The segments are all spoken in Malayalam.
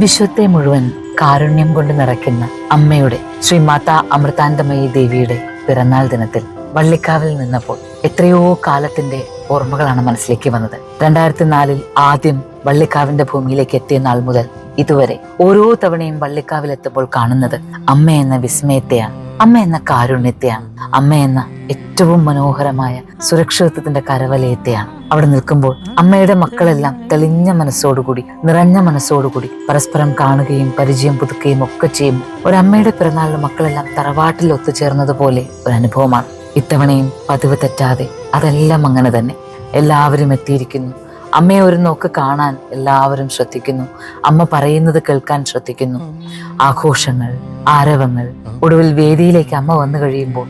വിശ്വത്തെ മുഴുവൻ കാരുണ്യം കൊണ്ട് നിറയ്ക്കുന്ന അമ്മയുടെ ശ്രീ മാതാ അമൃതാനന്ദമയി ദേവിയുടെ പിറന്നാൾ ദിനത്തിൽ വള്ളിക്കാവിൽ നിന്നപ്പോൾ എത്രയോ കാലത്തിന്റെ ഓർമ്മകളാണ് മനസ്സിലേക്ക് വന്നത്. രണ്ടായിരത്തി നാലിൽ ആദ്യം വള്ളിക്കാവിന്റെ ഭൂമിയിലേക്ക് എത്തിയ നാൾ മുതൽ ഇതുവരെ ഓരോ തവണയും വള്ളിക്കാവിൽ എത്തുമ്പോൾ കാണുന്നത് അമ്മ എന്ന വിസ്മയത്തെയാണ്. അമ്മ എന്ന കാരുണ്യത്തെയാണ്. അമ്മ എന്ന ഏറ്റവും മനോഹരമായ സുരക്ഷിതത്വത്തിന്റെ കരവലയത്തെയാണ്. അവിടെ നിൽക്കുമ്പോൾ അമ്മയുടെ മക്കളെല്ലാം തെളിഞ്ഞ മനസ്സോടുകൂടി നിറഞ്ഞ മനസ്സോടുകൂടി പരസ്പരം കാണുകയും പരിചയം പുതുക്കുകയും ഒക്കെ ചെയ്യും ഒരമ്മയുടെ പിറന്നാളിലെ മക്കളെല്ലാം തറവാട്ടിൽ ഒത്തുചേർന്നതുപോലെ ഒരു അനുഭവമാണ്. ഇത്തവണയും പതിവ് തെറ്റാതെ അതെല്ലാം അങ്ങനെ തന്നെ. എല്ലാവരും എത്തിയിരിക്കുന്നു. അമ്മയെ ഒരു നോക്ക് കാണാൻ എല്ലാവരും ശ്രദ്ധിക്കുന്നു. അമ്മ പറയുന്നത് കേൾക്കാൻ ശ്രദ്ധിക്കുന്നു. ആഘോഷങ്ങൾ ആരവങ്ങൾ ഒടുവിൽ വേദിയിലേക്ക് അമ്മ വന്നു കഴിയുമ്പോൾ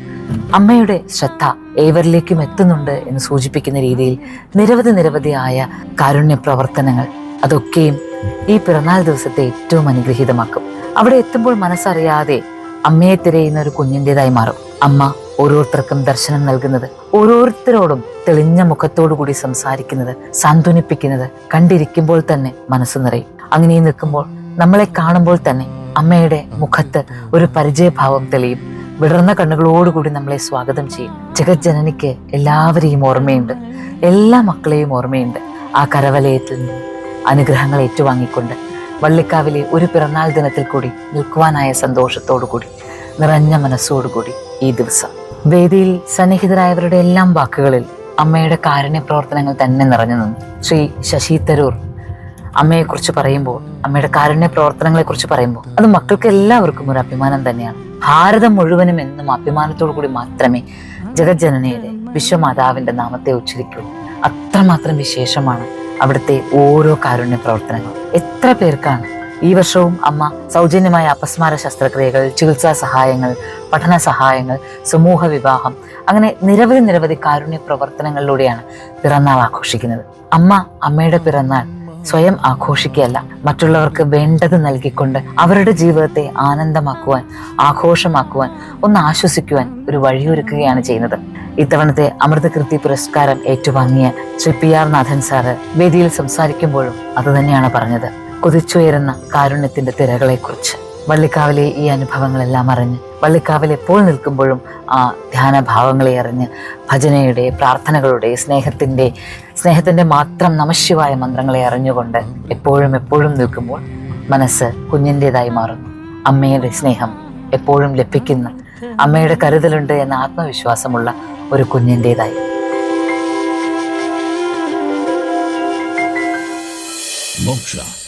അമ്മയുടെ ശ്രദ്ധ ഏവരിലേക്കും എത്തുന്നുണ്ട് എന്ന് സൂചിപ്പിക്കുന്ന രീതിയിൽ നിരവധി നിരവധിയായ കാരുണ്യ പ്രവർത്തനങ്ങൾ അതൊക്കെയും ഈ പിറന്നാൾ ദിവസത്തെ ഏറ്റവും അനുഗ്രഹീതമാക്കും. അവിടെ എത്തുമ്പോൾ മനസ്സറിയാതെ അമ്മയെ തിരയുന്ന ഒരു കുഞ്ഞിന്റെതായി മാറും. അമ്മ ഓരോരുത്തർക്കും ദർശനം നൽകുന്നത് ഓരോരുത്തരോടും തെളിഞ്ഞ മുഖത്തോടു കൂടി സംസാരിക്കുന്നത് സാന്ത്വനിപ്പിക്കുന്നത് കണ്ടിരിക്കുമ്പോൾ തന്നെ മനസ്സ് നിറയും. അങ്ങനെ നിൽക്കുമ്പോൾ നമ്മളെ കാണുമ്പോൾ തന്നെ അമ്മയുടെ മുഖത്ത് ഒരു പരിചയഭാവം തെളിയും. വിടർന്ന കണ്ണുകളോടുകൂടി നമ്മളെ സ്വാഗതം ചെയ്യും. ജഗജ്ജനനിക്ക് എല്ലാവരെയും ഓർമ്മയുണ്ട്. എല്ലാ മക്കളെയും ഓർമ്മയുണ്ട്. ആ കരവലയത്തിൽ നിന്ന് അനുഗ്രഹങ്ങൾ ഏറ്റുവാങ്ങിക്കൊണ്ട് വള്ളിക്കാവിലെ ഒരു പിറന്നാൾ ദിനത്തിൽ കൂടി നിൽക്കുവാനായ സന്തോഷത്തോടു കൂടി നിറഞ്ഞ മനസ്സോടുകൂടി ഈ ദിവസം വേദിയിൽ സന്നിഹിതരായവരുടെ എല്ലാം വാക്കുകളിൽ അമ്മയുടെ കാരുണ്യ പ്രവർത്തനങ്ങൾ തന്നെ നിറഞ്ഞു നിന്നു. ശ്രീ ശശി തരൂർ അമ്മയെക്കുറിച്ച് പറയുമ്പോൾ അമ്മയുടെ കാരുണ്യ പ്രവർത്തനങ്ങളെ കുറിച്ച് പറയുമ്പോൾ അത് മക്കൾക്ക് എല്ലാവർക്കും ഒരു അഭിമാനം തന്നെയാണ്. ഭാരതം മുഴുവനും എന്നും അഭിമാനത്തോടു കൂടി മാത്രമേ ജഗജ്ജനനയുടെ വിശ്വമാതാവിന്റെ നാമത്തെ ഉച്ചരിക്കൂ അത്രമാത്രം വിശേഷമാണ് അവിടുത്തെ ഓരോ കാരുണ്യ പ്രവർത്തനങ്ങളും. എത്ര പേർക്കാണ് ഈ വർഷവും അമ്മ സൗജന്യമായ അപസ്മാര ശസ്ത്രക്രിയകൾ ചികിത്സാ സഹായങ്ങൾ പഠന സഹായങ്ങൾ സമൂഹ വിവാഹം അങ്ങനെ നിരവധി നിരവധി കാരുണ്യ പ്രവർത്തനങ്ങളിലൂടെയാണ് പിറന്നാൾ ആഘോഷിക്കുന്നത്. അമ്മ അമ്മയുടെ പിറന്നാൾ സ്വയം ആഘോഷിക്കുകയല്ല മറ്റുള്ളവർക്ക് വേണ്ടത് നൽകിക്കൊണ്ട് അവരുടെ ജീവിതത്തെ ആനന്ദമാക്കുവാൻ ആഘോഷമാക്കുവാൻ ഒന്ന് ആശ്വസിക്കുവാൻ ഒരു വഴിയൊരുക്കുകയാണ് ചെയ്യുന്നത്. ഇത്തവണത്തെ അമൃതകൃതി പുരസ്കാരം ഏറ്റുവാങ്ങിയ Shri P R Nathan sir വേദിയിൽ സംസാരിക്കുമ്പോഴും അതുതന്നെയാണ് പറഞ്ഞത്. കുതിച്ചുയരുന്ന കാരുണ്യത്തിന്റെ തിരകളെക്കുറിച്ച്. വള്ളിക്കാവിലെ ഈ അനുഭവങ്ങളെല്ലാം അറിഞ്ഞ് വള്ളിക്കാവിൽ എപ്പോൾ നിൽക്കുമ്പോഴും ആ ധ്യാനഭാവങ്ങളെ അറിഞ്ഞ് ഭജനയുടെ പ്രാർത്ഥനകളുടെ സ്നേഹത്തിന്റെ സ്നേഹത്തിന്റെ മാത്രം നമശിവായ മന്ത്രങ്ങളെ അറിഞ്ഞുകൊണ്ട് എപ്പോഴും എപ്പോഴും നിൽക്കുമ്പോൾ മനസ്സ് കുഞ്ഞിന്റെതായി മാറുന്നു. അമ്മയുടെ സ്നേഹം എപ്പോഴും ലഭിക്കുന്ന അമ്മയുടെ കരുതലുണ്ട് എന്ന ആത്മവിശ്വാസമുള്ള ഒരു കുഞ്ഞിന്റെതായി Moksha,